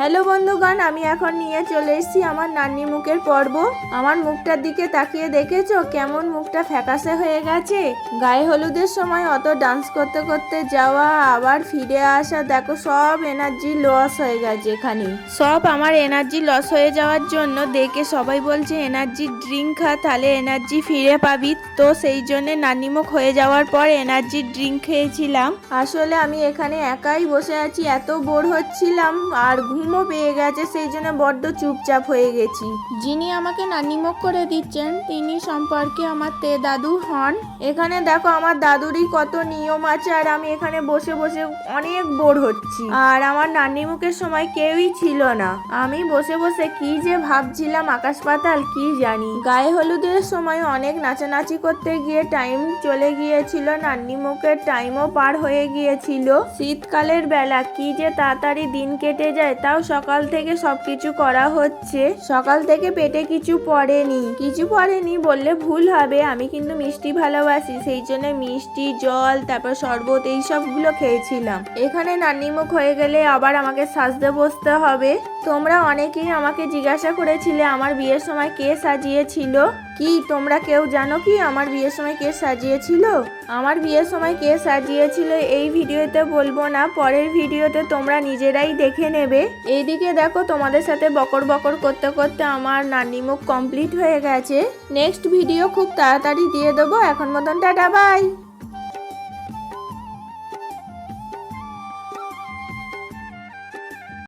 Hello বন্ধুগণ, আমি এখন নিয়ে চলে এসেছি আমার নান্নি মুখের পর্ব। আমার মুখটার দিকে তাকিয়ে দেখেছ? কেমন মুখটা ফ্যাকাশে হয়ে গেছে? গায়ে হলুদের সময় অত ডান্স করতে করতে যাওয়া, আবার ফিরে আসা, দেখো সব এনার্জি লস হয়ে গেছে এখানে। সব আমার এনার্জি লস হয়ে যাওয়ার জন্য দেখে সবাই বলছে এনার্জি ড্রিঙ্ক খা, তাহলে এনার্জি ফিরে পাবি। তো সেই জন্য নান্নিমুখ হয়ে যাওয়ার পর এনার্জি ড্রিঙ্ক খেয়েছিলাম। আসলে আমি এখানে একাই বসে আছি, এত বোর হচ্ছিলাম, আর ঘুমও পেয়ে গেছে সেই জন্য বড্ড চুপচাপ হয়ে গেছি। যিনি আমাকে নানিমুখ করে দিচ্ছেন তিনি সম্পর্কে আমার তে দাদু হন। এখানে দেখো আমার দাদুরই কত নিয়ম আছে আর আমি এখানে বসে বসে অনেক বোর হচ্ছি। আর আমার নানিমুখের সময় কেউই ছিল না। আমি বসে বসে কি যে ভাবছিলাম আকাশ পাতাল কি জানি। গায়ে হলুদের সময় অনেক নাচানাচি করতে গিয়ে টাইম চলে গিয়েছিল নান্নি মুখের টাইমও পার হয়ে গিয়েছিল। শীতকালের বেলা কি যে তাড়াতাড়ি দিন কেটে যায় তাও সকাল থেকে সবকিছু করা হচ্ছে। সকাল থেকে পেটে কিছু পড়েনি। কিছু পড়েনি বললে ভুল হবে। আমি কিন্তু মিষ্টি ভালোবাসি, সেই জন্য মিষ্টি, জল, তারপর শরবত এই সবগুলো খেয়েছিলাম। এখানে নান্নিমুখ হয়ে গেলে আবার আমাকে সাজতে বসতে হবে। তোমরা অনেকেই আমাকে জিজ্ঞাসা করেছিলে, আমার বিয়ের সময় কে সাজিয়েছিল? কি, তোমরা কেউ জানো কি আমার বিয়ের সময় কে সাজিয়েছিল? আমার বিয়ের সময় কে সাজিয়েছিল এই ভিডিওতে বলব না, পরের ভিডিওতে তোমরা নিজেরাই দেখে নেবে। এইদিকে দেখো তোমাদের সাথে বকর বকর করতে করতে আমার নানি মুখ কমপ্লিট হয়ে গেছে। নেক্সট ভিডিও খুব তাড়াতাড়ি দিয়ে দেবো। এখন মতন টাটা বাই